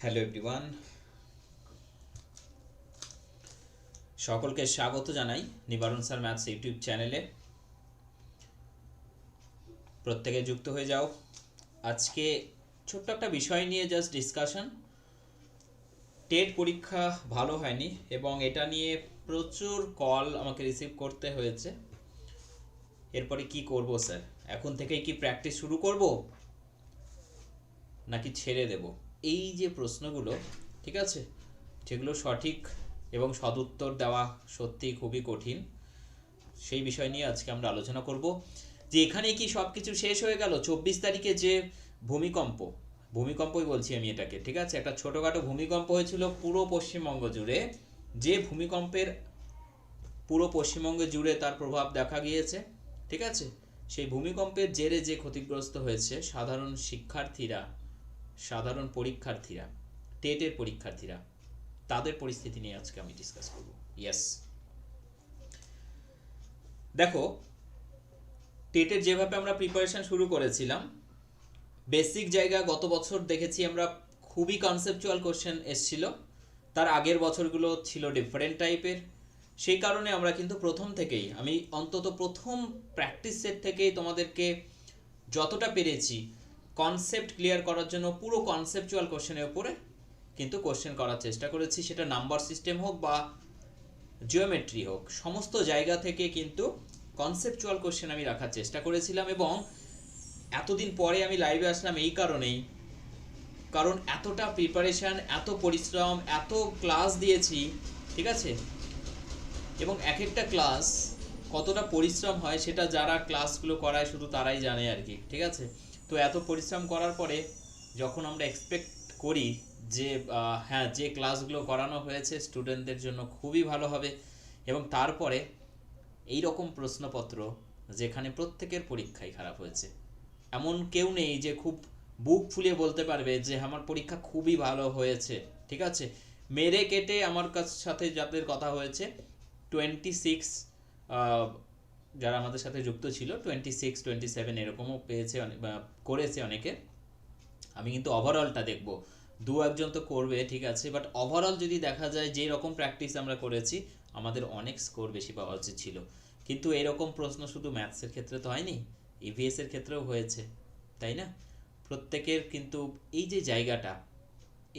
Hello everyone সকলকে স্বাগত জানাই নিবারণ স্যার ম্যাথস ইউটিউব চ্যানেলে। প্রত্যেকে যুক্ত হয়ে যাও। আজকে ছোট্ট একটা বিষয় নিয়ে জাস্ট ডিসকাশন টেট পরীক্ষা ভালো হয়নি এবং এটা নিয়ে প্রচুর কল আমাকে রিসিভ করতে হয়েছে। এরপরে কি করব স্যার? এখন থেকেই কি প্র্যাকটিস শুরু করব? নাকি ছেড়ে দেব? এই যে প্রশ্নগুলো, ঠিক আছে? যেগুলো সঠিক এবং সদুত্তর দেওয়া সত্যি খুবই কঠিন। সেই বিষয় নিয়ে আজকে আমরা আলোচনা করব। যে এখানে কি সব কিছু শেষ হয়ে গেল? চব্বিশ তারিখে যে ভূমিকম্প, ভূমিকম্পই বলছি আমি এটাকে, ঠিক আছে? একটা ছোটোখাটো ভূমিকম্প হয়েছিল পুরো পশ্চিমবঙ্গ জুড়ে। যে ভূমিকম্পের পুরো পশ্চিমবঙ্গ জুড়ে তার প্রভাব দেখা গিয়েছে, ঠিক আছে? সেই ভূমিকম্পের জেরে যে ক্ষতিগ্রস্ত হয়েছে সাধারণ শিক্ষার্থীরা সাধারণ পরীক্ষার্থীরা, টেটের পরীক্ষার্থীরা, তাদের পরিস্থিতি নিয়ে আজকে আমি ডিসকাস করব। ইয়েস দেখো, টেটের যেভাবে আমরা প্রিপারেশন শুরু করেছিলাম বেসিক জায়গা গত বছর দেখেছি আমরা খুবই কনসেপচুয়াল কোশ্চেন এসছিল। তার আগের বছরগুলো ছিল ডিফারেন্ট টাইপের সেই কারণে আমরা কিন্তু প্রথম থেকেই, আমি অন্তত প্রথম প্র্যাকটিস সেট থেকেই তোমাদেরকে যতটা পেরেছি কনসেপ্ট ক্লিয়ার করার জন্য পুরো কনসেপচুয়াল কোশ্চেনের উপরে কিন্তু কোশ্চেন করার চেষ্টা করেছি। সেটা নাম্বার সিস্টেম হোক বা জিওমেট্রি হোক, সমস্ত জায়গা থেকে কিন্তু কনসেপচুয়াল কোশ্চেন আমি রাখার চেষ্টা করেছিলাম এবং এতদিন পরে আমি লাইভে আসলাম এই কারণেই। কারণ এতটা প্রিপারেশন এত পরিশ্রম, এত ক্লাস দিয়েছি, ঠিক আছে? এবং এক একটা ক্লাস কতটা পরিশ্রম হয় সেটা যারা ক্লাসগুলো করায় শুধু তারাই জানে আর কি, ঠিক আছে? তো এত পরিশ্রম করার পরে যখন আমরা এক্সপেক্ট করি যে হ্যাঁ যে ক্লাসগুলো করানো হয়েছে স্টুডেন্টদের জন্য খুবই ভালো হবে এবং তারপরে এই রকম প্রশ্নপত্র যেখানে প্রত্যেকের পরীক্ষাই খারাপ হয়েছে। এমন কেউ নেই যে খুব বুক ফুলিয়ে বলতে পারবে যে, আমার পরীক্ষা খুবই ভালো হয়েছে। ঠিক আছে? মেরে কেটে আমার কাছ, সাথে যাদের কথা হয়েছে টোয়েন্টি সিক্স যারা আমাদের সাথে যুক্ত ছিল টোয়েন্টি সিক্স টোয়েন্টি সেভেন এরকমও পেয়েছে করেছে অনেকে। আমি কিন্তু ওভারঅলটা দেখব। দু একজন তো করবে, ঠিক আছে বাট ওভারঅল যদি দেখা যায় যে রকম প্র্যাকটিস আমরা করেছি, আমাদের অনেক স্কোর বেশি পাওয়া উচিত ছিল। কিন্তু এরকম প্রশ্ন শুধু ম্যাথসের ক্ষেত্রে তো হয়নি ইভিএসের ক্ষেত্রেও হয়েছে, তাই না? প্রত্যেকের কিন্তু এই যে জায়গাটা,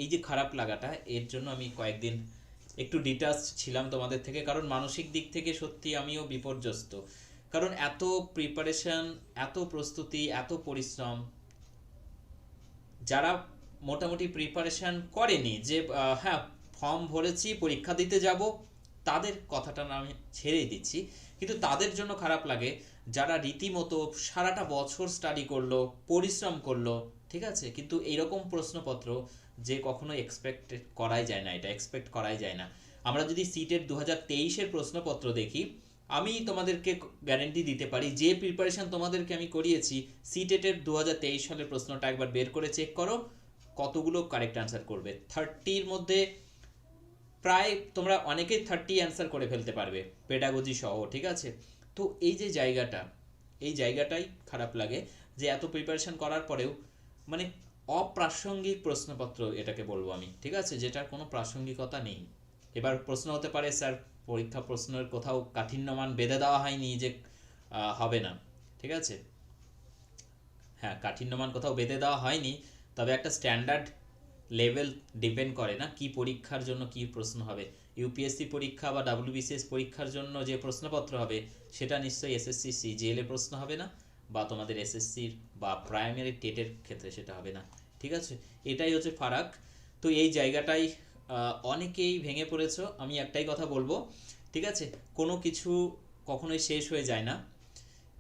এই যে খারাপ লাগাটা, এর জন্য আমি কয়েকদিন একটু ডিটাচ ছিলাম তোমাদের থেকে, কারণ মানসিক দিক থেকে সত্যি আমিও বিপর্যস্ত। কারণ এত প্রিপারেশন এত প্রস্তুতি, এত পরিশ্রম যারা মোটামুটি প্রিপারেশন করেনি যে হ্যাঁ ফর্ম ভরেছি, পরীক্ষা দিতে যাব, তাদের কথাটা আমি ছেড়েই দিচ্ছি। কিন্তু তাদের জন্য খারাপ লাগে যারা রীতিমতো সারাটা বছর স্টাডি করল, পরিশ্রম করল, ঠিক আছে? কিন্তু এইরকম প্রশ্নপত্র যে কখনো এক্সপেক্ট করাই যায় না, এটা এক্সপেক্ট করাই যায় না। আমরা যদি সিটের দু হাজার তেইশের প্রশ্নপত্র দেখি আমি তোমাদেরকে গ্যারেন্টি দিতে পারি, যে প্রিপারেশন তোমাদেরকে আমি করিয়েছি সিটেটের দু হাজার তেইশ সালের প্রশ্নটা একবার বের করে চেক করো, কতগুলো কারেক্ট অ্যান্সার করবে। থার্টির মধ্যে প্রায় তোমরা অনেকেই থার্টি অ্যান্সার করে ফেলতে পারবে পেডাগজি সহ, ঠিক আছে? তো এই যে জায়গাটা, এই জায়গাটাই খারাপ লাগে যে এত প্রিপারেশন করার পরেও মানে অপ্রাসঙ্গিক প্রশ্নপত্র এটাকে বলব আমি, ঠিক আছে? যেটার কোনো প্রাসঙ্গিকতা নেই। এবার প্রশ্ন হতে পারে, স্যার পরীক্ষা প্রশ্নের কোথাও কাঠিন্যমান বেঁধে দেওয়া হয়নি যে হবে না। ঠিক আছে? হ্যাঁ কাঠিন্যমান কোথাও বেঁধে দেওয়া হয়নি, তবে একটা স্ট্যান্ডার্ড লেভেল ডিপেন্ড করে না কি পরীক্ষার জন্য কি প্রশ্ন হবে। ইউপিএসসি পরীক্ষা বা ডাব্লিউবিসিএস পরীক্ষার জন্য যে প্রশ্নপত্র হবে, সেটা নিশ্চয়ই এসএসসি সিজিএল প্রশ্ন হবে না, বা তোমাদের এসএসসির বা প্রাইমারি টেটের ক্ষেত্রে সেটা হবে না। ঠিক আছে? এটাই হচ্ছে ফারাক। তো এই জায়গাটাই অনেকেই ভেঙে পড়েছ, আমি একটাই কথা বলব, ঠিক আছে? কোনো কিছু কখনোই শেষ হয়ে যায় না।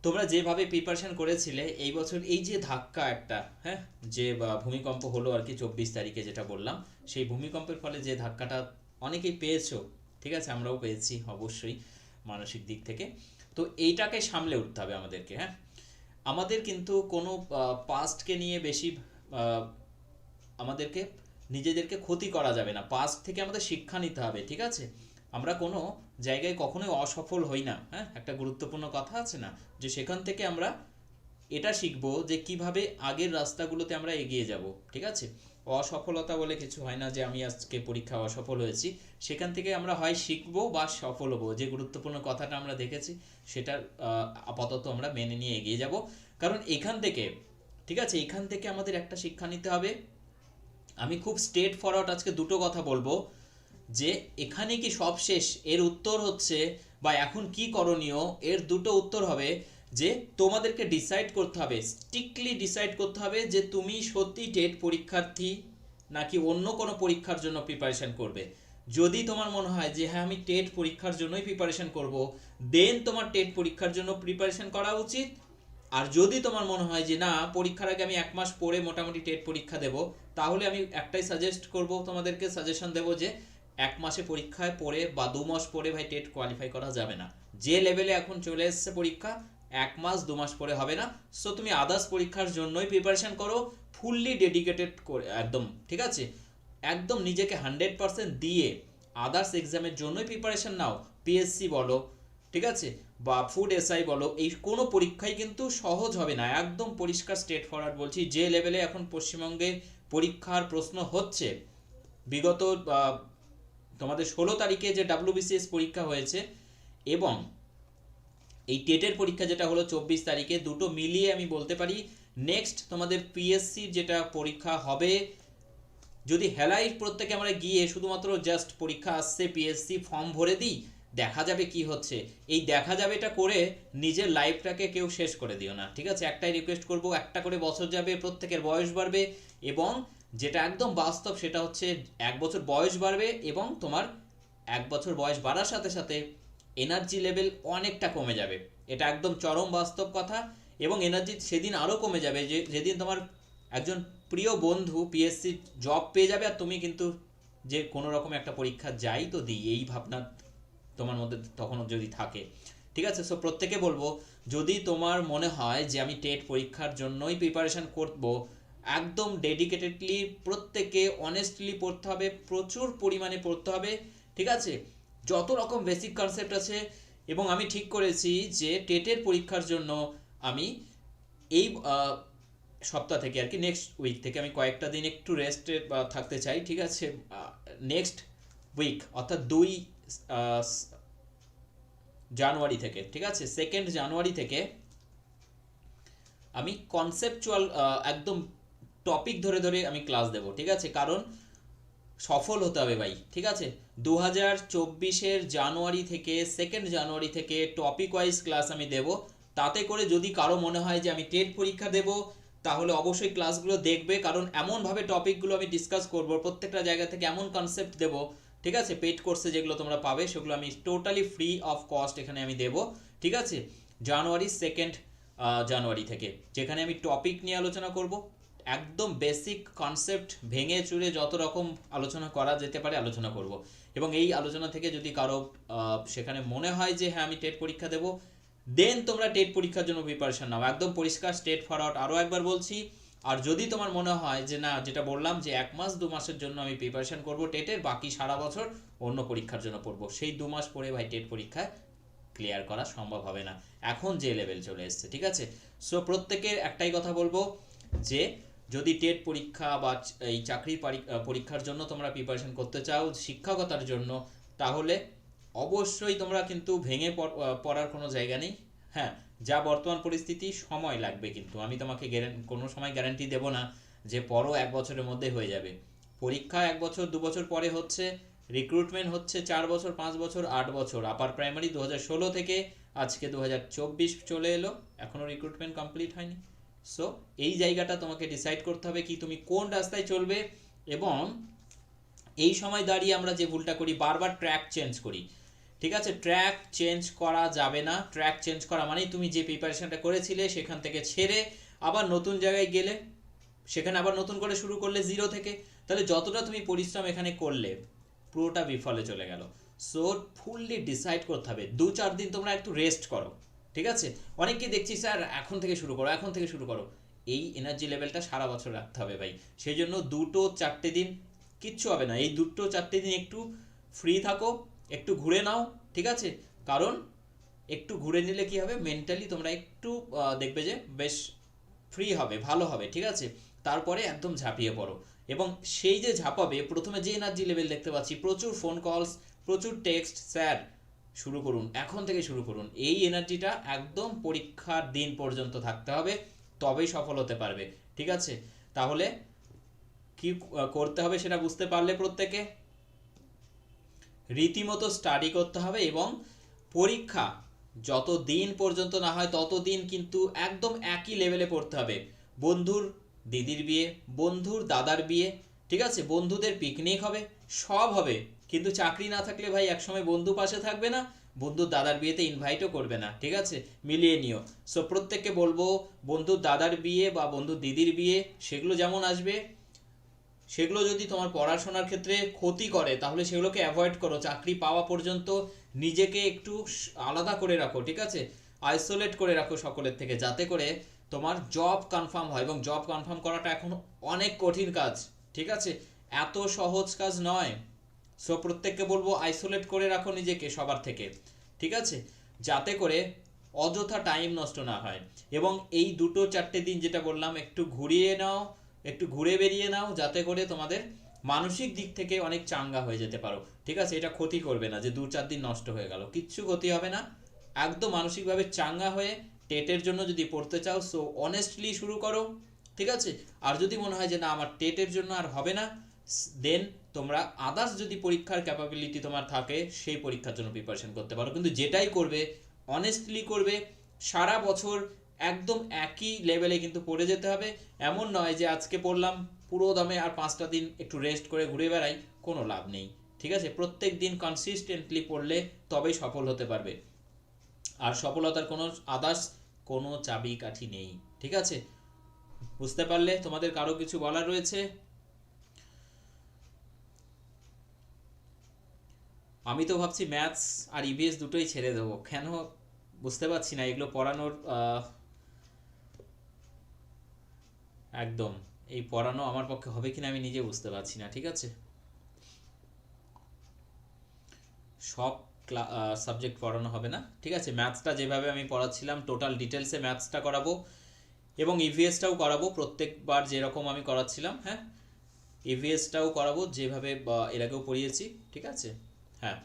তোমরা যেভাবে প্রিপারেশন করেছিলে, এই বছর এই যে ধাক্কা একটা হ্যাঁ? যে ভূমিকম্প হলো আর কি চব্বিশ তারিখে যেটা বললাম, সেই ভূমিকম্পের ফলে যে ধাক্কাটা অনেকেই পেয়েছ, ঠিক আছে? আমরাও পেয়েছি, অবশ্যই, মানসিক দিক থেকে। তো এইটাকে সামলে উঠতে হবে আমাদেরকে হ্যাঁ? আমাদের কিন্তু কোনো পাস্টকে নিয়ে বেশি আমাদেরকে নিজেদেরকে ক্ষতি করা যাবে না। পাস্ট থেকে আমাদের শিক্ষা নিতে হবে, ঠিক আছে? আমরা কোনো জায়গায় কখনোই অসফল হই না হ্যাঁ? একটা গুরুত্বপূর্ণ কথা আছে না? যে সেখান থেকে আমরা এটা শিখব যে কীভাবে আগের রাস্তাগুলোতে আমরা এগিয়ে যাব, ঠিক আছে? অসফলতা বলে কিছু হয় না যে আমি আজকে পরীক্ষা অসফল হয়েছি। সেখান থেকে আমরা হয় শিখব বা সফল হব। যে গুরুত্বপূর্ণ কথাটা আমরা দেখেছি সেটা আপাতত আমরা মেনে নিয়ে এগিয়ে যাব। কারণ এখান থেকে, ঠিক আছে? এখান থেকে আমাদের একটা শিক্ষা নিতে হবে। আমি খুব স্ট্রেট ফরওয়ার্ড আজকে দুটো কথা বলব, যে এখানে কি সব শেষ? এর উত্তর হচ্ছে, বা এখন কি করণীয়? এর দুটো উত্তর হবে যে তোমাদেরকে ডিসাইড করতে হবে স্ট্রিক্টলি ডিসাইড করতে হবে যে তুমি সত্যি টেট পরীক্ষার্থী নাকি অন্য কোনো পরীক্ষার জন্য প্রিপারেশন করবে। যদি তোমার মনে হয় যে হ্যাঁ আমি টেট পরীক্ষার জন্যই প্রিপারেশন করব দেন তোমার টেট পরীক্ষার জন্য প্রিপারেশন করা উচিত। আর যদি তোমার মনে হয় যে না, পরীক্ষার আগে আমি এক মাস পরে মোটামুটি টেট পরীক্ষা দেব, তাহলে আমি একটাই সাজেস্ট করব, তোমাদেরকে সাজেশন দেব যে এক মাসে পরীক্ষায় পড়ে বা দু মাস পরে ভাই টেট কোয়ালিফাই করা যাবে না। যে লেভেলে এখন চলে এসছে পরীক্ষা, এক মাস, দু মাস পরে হবে না। সো তুমি আদার্স পরীক্ষার জন্যই প্রিপারেশন করো ফুললি ডেডিকেটেড করে, একদম, ঠিক আছে? একদম নিজেকে হান্ড্রেড পার্সেন্ট দিয়ে আদার্স এক্সামের জন্যই প্রিপারেশন নাও পিএসসি বলো, ঠিক আছে? বা ফুড এসআই বলো, এই কোনো পরীক্ষাই কিন্তু সহজ হবে না। একদম পরিষ্কার স্টেট ফরওয়ার্ড বলছি, যে লেভেলে এখন পশ্চিমবঙ্গে পরীক্ষার প্রশ্ন হচ্ছে, বিগত তোমাদের ষোলো তারিখে যে ডাব্লিউবিসিএস পরীক্ষা হয়েছে এবং এই টেটের পরীক্ষা যেটা হলো চব্বিশ তারিখে, দুটো মিলিয়ে আমি বলতে পারি নেক্সট তোমাদের পিএসসির যেটা পরীক্ষা হবে, যদি হেলাই প্রত্যেকে আমরা গিয়ে শুধুমাত্র জাস্ট পরীক্ষা আসছে পিএসসি ফর্ম ভরে দিই দেখা যাবে কি হচ্ছে। এই দেখা যাবে এটা করে নিজের লাইফটাকে কেউ শেষ করে দিও না, ঠিক আছে? একটাই রিকোয়েস্ট করব, একটা করে বছর যাবে, প্রত্যেকের বয়স বাড়বে এবং যেটা একদম বাস্তব সেটা হচ্ছে এক বছর বয়স বাড়বে এবং তোমার এক বছর বয়স বাড়ার সাথে সাথে এনার্জি লেভেল অনেকটা কমে যাবে। এটা একদম চরম বাস্তব কথা এবং এনার্জি সেদিন আরও কমে যাবে। যে, যেদিন তোমার একজন প্রিয় বন্ধু পিএসসি জব পেয়ে যাবে আর তুমি কিন্তু যে কোনো রকম একটা পরীক্ষা যাই তো দিই, এই ভাবনা তোমার মধ্যে তখনও যদি থাকে। ঠিক আছে? সো প্রত্যেকে বলব, যদি তোমার মনে হয় যে আমি টেট পরীক্ষার জন্যই প্রিপারেশন করব, একদম ডেডিকেটেডলি প্রত্যেকে অনেস্টলি পড়তে হবে, প্রচুর পরিমাণে পড়তে হবে, ঠিক আছে? যত রকম বেসিক কনসেপ্ট আছে, এবং আমি ঠিক করেছি যে টেটের পরীক্ষার জন্য আমি এই সপ্তাহ থেকে আর কি নেক্সট উইক থেকে আমি কয়েকটা দিন একটু রেস্টে থাকতে চাই, ঠিক আছে? নেক্সট উইক অর্থাৎ দুই জানুয়ারি থেকে, ঠিক আছে? সেকেন্ড জানুয়ারি থেকে আমি কনসেপচুয়াল একদম টপিক ধরে ধরে আমি ক্লাস দেব, ঠিক আছে? কারণ সফল হতে হবে ভাই, ঠিক আছে? দু হাজার চব্বিশের জানুয়ারি থেকে সেকেন্ড জানুয়ারি থেকে টপিক ওয়াইজ ক্লাস আমি দেব। তাতে করে যদি কারও মনে হয় যে আমি টেট পরীক্ষা দেব, তাহলে অবশ্যই ক্লাসগুলো দেখবে। কারণ এমনভাবে টপিকগুলো আমি ডিসকাস করব, প্রত্যেকটা জায়গা থেকে এমন কনসেপ্ট দেব ঠিক আছে? পেড কোর্সে যেগুলো তোমরা পাবে, সেগুলো আমি টোটালি ফ্রি অফ কস্ট এখানে আমি দেব, ঠিক আছে? জানুয়ারি সেকেন্ড জানুয়ারি থেকে। যেখানে আমি টপিক নিয়ে আলোচনা করব। একদম বেসিক কনসেপ্ট ভেঙে চুরে যত রকম আলোচনা করা যেতে পারে আলোচনা করব। এবং এই আলোচনা থেকে যদি কারও সেখানে মনে হয় যে হ্যাঁ আমি টেট পরীক্ষা দেব দেন তোমরা টেট পরীক্ষার জন্য প্রিপারেশন নাও। একদম পরিষ্কার স্টেট ফরওয়ার্ড আরও একবার বলছি আর যদি তোমার মনে হয় যে না, যেটা বললাম যে এক মাস, দু মাসের জন্য আমি প্রিপারেশন করব টেটের বাকি সারা বছর অন্য পরীক্ষার জন্য পড়ব। সেই দু মাস পরে ভাই টেট পরীক্ষায় ক্লিয়ার করা সম্ভব হবে না। এখন যে লেভেল চলে এসছে, ঠিক আছে? সো প্রত্যেকের একটাই কথা বলব যে, যদি টেট পরীক্ষা বা এই চাকরির পরীক্ষার জন্য তোমরা প্রিপারেশন করতে চাও শিক্ষকতার জন্য, তাহলে অবশ্যই তোমরা কিন্তু ভেঙে পড়- পড়ার কোনো জায়গা নেই। হ্যাঁ যা বর্তমান পরিস্থিতি, সময় লাগবে কিন্তু। আমি তোমাকে কোনো সময় গ্যারান্টি দেব না যে পরও এক বছরের মধ্যে হয়ে যাবে। পরীক্ষা এক বছর, দু বছর পরে হচ্ছে রিক্রুটমেন্ট হচ্ছে চার বছর, পাঁচ বছর, আট বছর। আপার প্রাইমারি দু ষোলো থেকে আজকে দু হাজার চব্বিশ চলে এলো। এখনও রিক্রুটমেন্ট কমপ্লিট হয়নি। সো এই জায়গাটা তোমাকে ডিসাইড করতে হবে কি তুমি কোন রাস্তায় চলবে এবং এই সময় দাঁড়িয়ে আমরা যে ভুলটা করি, বারবার ট্র্যাক চেঞ্জ করি। ঠিক আছে? ট্র্যাক চেঞ্জ করা যাবে না। ট্র্যাক চেঞ্জ করা মানেই তুমি যে প্রিপারেশনটা করেছিলে সেখান থেকে ছেড়ে আবার নতুন জায়গায় গেলে, সেখানে আবার নতুন করে শুরু করলে জিরো থেকে। তাহলে যতটা তুমি পরিশ্রম এখানে করলে, পুরোটা বিফলে চলে গেল। সো ফুললি ডিসাইড করতে হবে। দু চার দিন তোমরা একটু রেস্ট করো। ঠিক আছে? অনেককে দেখছি, স্যার, এখন থেকে শুরু করো, এখন থেকে শুরু করো। এই এনার্জি লেভেলটা সারা বছর রাখতে হবে ভাই। সেই জন্য দুটো চারটে দিন কিচ্ছু হবে না। এই দুটো চারটে দিন একটু ফ্রি থাকো। একটু ঘুরে নাও, ঠিক আছে? কারণ একটু ঘুরে নিলে কি হবে? মেন্টালি তোমরা একটু দেখবে যে বেশ ফ্রি হবে, ভালো হবে, ঠিক আছে? তারপরে একদম ঝাঁপিয়ে পড়ো। এবং সেই যে ঝাঁপাবে, প্রথমে যে এনার্জি লেভেল দেখতে পাচ্ছি, প্রচুর ফোন কলস প্রচুর টেক্সট স্যার শুরু করুন, এখন থেকে শুরু করুন। এই এনার্জিটা একদম পরীক্ষার দিন পর্যন্ত থাকতে হবে, তবেই সফল হতে পারবে, ঠিক আছে? তাহলে কি করতে হবে সেটা বুঝতে পারলে প্রত্যেকে? রীতিমতো স্টাডি করতে হবে এবং পরীক্ষা যত দিন পর্যন্ত না হয় তত দিন কিন্তু একদম একই লেভেলে পড়তে হবে। বন্ধুর দিদির বিয়ে, বন্ধুর দাদার বিয়ে, ঠিক আছে? বন্ধুদের পিকনিক হবে, সব হবে। কিন্তু চাকরি না থাকলে ভাই একসময় বন্ধু পাশে থাকবে না, বন্ধুর দাদার বিয়েতে ইনভাইটও করবে না, ঠিক আছে? মিলিয়ে নিও। সো প্রত্যেককে বলব, বন্ধুর দাদার বিয়ে বা বন্ধুর দিদির বিয়ে, সেগুলো যেমন আসবে সেগুলো যদি তোমার পড়াশোনার ক্ষেত্রে ক্ষতি করে, তাহলে সেগুলোকে অ্যাভয়েড করো। চাকরি পাওয়া পর্যন্ত নিজেকে একটু আলাদা করে রাখো, ঠিক আছে? আইসোলেট করে রাখো সকলের থেকে, যাতে করে তোমার জব কনফার্ম হয়, এবং জব কনফার্ম করাটা এখন অনেক কঠিন কাজ, ঠিক আছে? এত সহজ কাজ নয়। সো প্রত্যেককে বলব আইসোলেট করে রাখো নিজেকে সবার থেকে, ঠিক আছে? যাতে করে অযথা টাইম নষ্ট না হয়। এবং এই দুটো চারটে দিন যেটা বললাম, একটু ঘুরিয়ে নাও একটু ঘুরে বেরিয়ে নাও যাতে করে তোমাদের মানসিক দিক থেকে অনেক চাঙ্গা হয়ে যেতে পারো। ঠিক আছে? এটা ক্ষতি করবে না যে দু চার দিন নষ্ট হয়ে গেল। কিচ্ছু ক্ষতি হবে না। একদম মানসিকভাবে চাঙ্গা হয়ে টেটের জন্য যদি পড়তে চাও সো অনেস্টলি শুরু করো। ঠিক আছে? আর যদি মনে হয় যে না, আমার টেটের জন্য আর হবে না দেন তোমরা আদার্স যদি পরীক্ষার ক্যাপাবিলিটি তোমার থাকে, সেই পরীক্ষার জন্য প্রিপারেশন করতে পারো। কিন্তু যেটাই করবে অনেস্টলি করবে, সারা বছর একদম একই লেভেলে কিন্তু পড়ে যেতে হবে। এমন নয় যে আজকে পড়লাম, পুরো দামে আর পাঁচটা দিন একটু রেস্ট করে ঘুরে বেড়াই, কোনো লাভ নেই। ঠিক আছে? প্রত্যেক দিন কনসিস্টেন্টলি পড়লে তবেই সফল হতে পারবে। আর সফলতার কোনো আদার্স, কোনো চাবি কাঠি নেই। ঠিক আছে? বুঝতে পারলে তোমাদের কারও কিছু বলার রয়েছে? আমি তো ভাবছি ম্যাথস আর ইবিএস দুটোই ছেড়ে দেবো। কেন? বুঝতে পারছি না। এগুলো পড়ানোর একদম। এই পড়ানো আমার পক্ষে হবে কিনা আমি নিজে বুঝতে পারছি না, ঠিক আছে? সব সাবজেক্ট পড়ানো হবে না, ঠিক আছে? ম্যাথসটা যেভাবে আমি পড়াচ্ছিলাম টোটাল ডিটেলসে ম্যাথসটা করাবো এবং ইভিএসটাও করাবো, প্রত্যেকবার যেরকম আমি করাচ্ছিলাম হ্যাঁ? ইভিএসটাও করাবো যেভাবে এর আগেও পড়িয়েছি, ঠিক আছে? হ্যাঁ।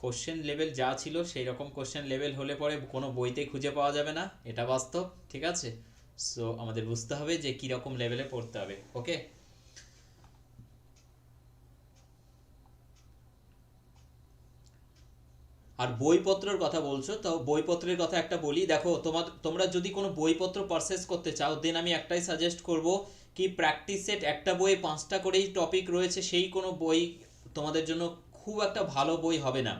কোশ্চেন লেভেল যা ছিল সেই রকম কোশ্চেন লেভেল হলে পরে কোনো বইতে খুঁজে পাওয়া যাবে না, এটা বাস্তব, ঠিক আছে? সো আমাদের বুঝতে হবে যে কী রকম লেভেলে পড়তে হবে ওকে আর বইপত্রের কথা বলছো, তো বইপত্রের কথা একটা বলি, দেখো তোমার তোমরা যদি কোনো বইপত্র পারচেস করতে চাও দেন আমি একটাই সাজেস্ট করব কি প্র্যাকটিস সেট একটা বইয়ে পাঁচটা করেই টপিক রয়েছে, সেই কোনো বই তোমাদের জন্য খুব একটা ভালো বই হবে না।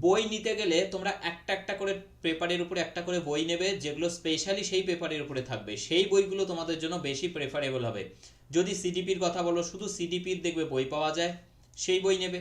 বই নিতে গেলে তোমরা একটা একটা করে পেপারের উপরে একটা করে বই নেবে, যেগুলো স্পেশালি সেই পেপারের উপরে থাকবে। সেই বইগুলো তোমাদের জন্য বেশি প্রেফারেবল হবে। যদি সিডিপির কথা বলো, শুধু সিডিপির দেখবে বই পাওয়া যায়, সেই বই নেবে।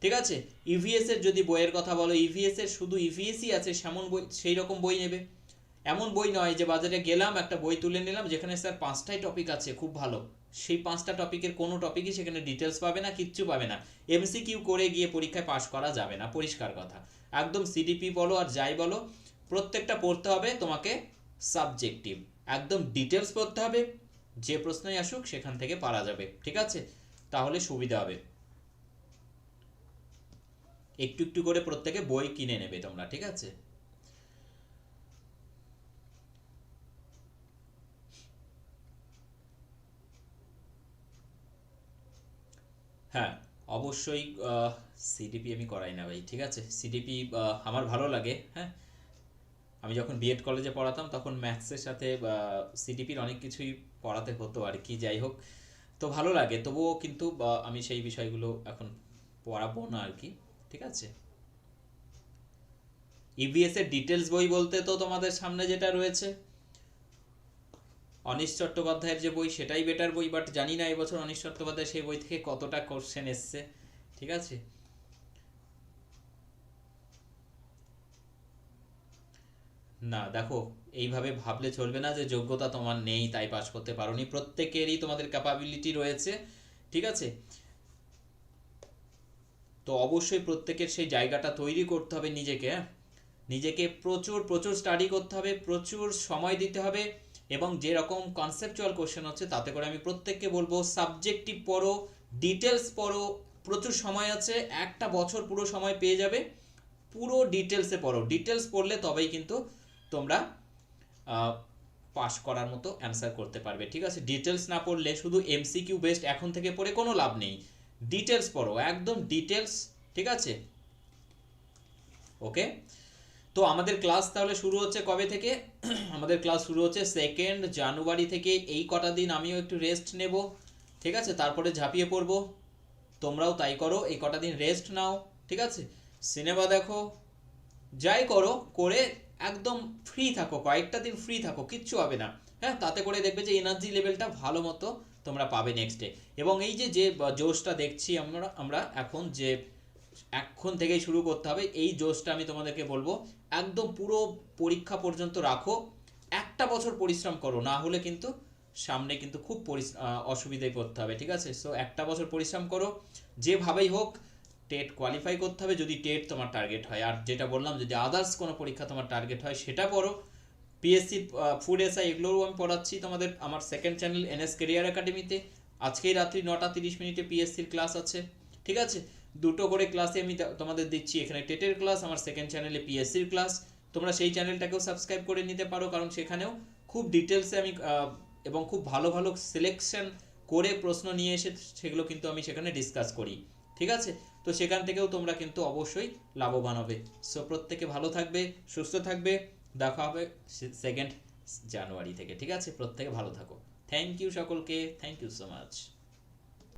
ঠিক আছে? ইভিএস এর যদি বইয়ের কথা বলো ইভিএস এর শুধু ইভিএসই আছে, সেমন বই সেই রকম বই নেবে। এমন বই নয় যে বাজারে গেলাম, একটা বই তুলে নিলাম, যেখানে স্যার পাঁচটাই টপিক আছে, খুব ভালো। সেই পাঁচটা টপিকের কোনো টপিকই সেখানে ডিটেলস পাবে না, কিচ্ছু পাবে না। এমসিকিউ করে গিয়ে পরীক্ষায় পাশ করা যাবে না, পরিষ্কার কথা। একদম সিডিপি বলো আর যাই বলো, প্রত্যেকটা পড়তে হবে তোমাকে সাবজেক্টিভ একদম ডিটেলস পড়তে হবে, যে প্রশ্নই আসুক সেখান থেকে পারা যাবে, ঠিক আছে? তাহলে সুবিধা হবে। একটু একটু করে প্রত্যেকে বই কিনে নেবে তোমরা, ঠিক আছে? হ্যাঁ অবশ্যই সিডিপি আমি করাই না ভাই, ঠিক আছে? সিডিপি আমার ভালো লাগে হ্যাঁ? আমি যখন বিএড কলেজে পড়াতাম, তখন ম্যাথসের সাথে সিডিপির অনেক কিছুই পড়াতে হতো আর কি, যাই হোক। তো ভালো লাগে, তবুও কিন্তু আমি সেই বিষয়গুলো এখন পড়াবো না আর কি, ঠিক আছে? ইভিএস এর ডিটেলস বই বলতে তো তোমাদের সামনে যেটা রয়েছে অনিশ চট্টোপাধ্যায়ের যে বই, সেটাই বেটার বই বাট জানি না এবছর অনিশ চট্টোপাধ্যায় সেই বই থেকে কতটা কোশ্চেন এসছে। ঠিক আছে? না, দেখো, এইভাবে ভাবলে চলবে না যে যোগ্যতা তোমার নেই, তাই পাস করতে পারোনি। প্রত্যেকেরই তোমাদের ক্যাপাবিলিটি রয়েছে, ঠিক আছে? তো অবশ্যই প্রত্যেকের সেই জায়গাটা তৈরি করতে হবে নিজেকে হ্যাঁ? নিজেকে প্রচুর প্রচুর স্টাডি করতে হবে, প্রচুর সময় দিতে হবে। এবং যেরকম কনসেপচুয়াল কোশ্চেন হচ্ছে, তাতে করে আমি প্রত্যেককে বলব সাবজেক্টিভ পড়ো ডিটেলস পড়ো, প্রচুর সময় আছে, একটা বছর পুরো সময় পেয়ে যাবে, পুরো ডিটেলসে পড়ো। ডিটেলস পড়লে তবেই কিন্তু তোমরা পাস করার মতো অ্যান্সার করতে পারবে, ঠিক আছে? ডিটেলস না পড়লে শুধু এমসিকিউ বেস্ট এখন থেকে পড়ে কোনো লাভ নেই। ডিটেলস পড়ো, একদম ডিটেলস ঠিক আছে? ওকে তো আমাদের ক্লাস তাহলে শুরু হচ্ছে কবে থেকে? আমাদের ক্লাস শুরু হচ্ছে সেকেন্ড জানুয়ারি থেকে। এই কটা দিন আমিও একটু রেস্ট নেব, ঠিক আছে? তারপরে ঝাঁপিয়ে পড়ব। তোমরাও তাই করো, এই কটা দিন রেস্ট নাও, ঠিক আছে? সিনেমা দেখো, যাই করো, করে একদম ফ্রি থাকো, কয়েকটা দিন ফ্রি থাকো, কিচ্ছু হবে না। হ্যাঁ তাতে করে দেখবে যে এনার্জি লেভেলটা ভালো মতো তোমরা পাবে নেক্সট ডে এবং এই যে যে জোশটা দেখছি আমরা আমরা এখন যে, এখন থেকেই শুরু করতে হবে, এই জোশটা আমি তোমাদেরকে বলব একদম পুরো পরীক্ষা পর্যন্ত রাখো। একটা বছর পরিশ্রম করো, না হলে কিন্তু সামনে কিন্তু খুব অসুবিধায় পড়তে হবে, ঠিক আছে? সো একটা বছর পরিশ্রম করো। যেভাবেই হোক, টেট কোয়ালিফাই করতে হবে। যদি টেট তোমার টার্গেট হয়, আর যেটা বললাম, যদি আদার্স কোনো পরীক্ষা তোমার টার্গেট হয়, সেটা পড়ো। পিএসসি ফুড এসআই এগুলোও আমি পড়াচ্ছি তোমাদের আমার সেকেন্ড চ্যানেল এনএস কেরিয়ার একাডেমিতে আজকেই রাত্রি নটা তিরিশ মিনিটে পিএসসির ক্লাস আছে, ঠিক আছে? দুটো করে ক্লাসে আমি তোমাদের দিচ্ছি। এখানে টেটের ক্লাস আমার সেকেন্ড চ্যানেলে পিএসসির ক্লাস তোমরা সেই চ্যানেলটাকেও সাবস্ক্রাইব করে নিতে পারো, কারণ সেখানেও খুব ডিটেলসে আমি এবং খুব ভালো ভালো সিলেকশন করে প্রশ্ন নিয়ে এসে সেগুলো কিন্তু আমি সেখানে ডিসকাস করি। ঠিক আছে? তো সেখান থেকেও তোমরা কিন্তু অবশ্যই লাভবান হবে। সো প্রত্যেকে ভালো থাকবে, সুস্থ থাকবে। দেখা হবে সেকেন্ড জানুয়ারি থেকে। ঠিক আছে? প্রত্যেকে ভালো থাকো। থ্যাংক ইউ সকলকে। Thank you so much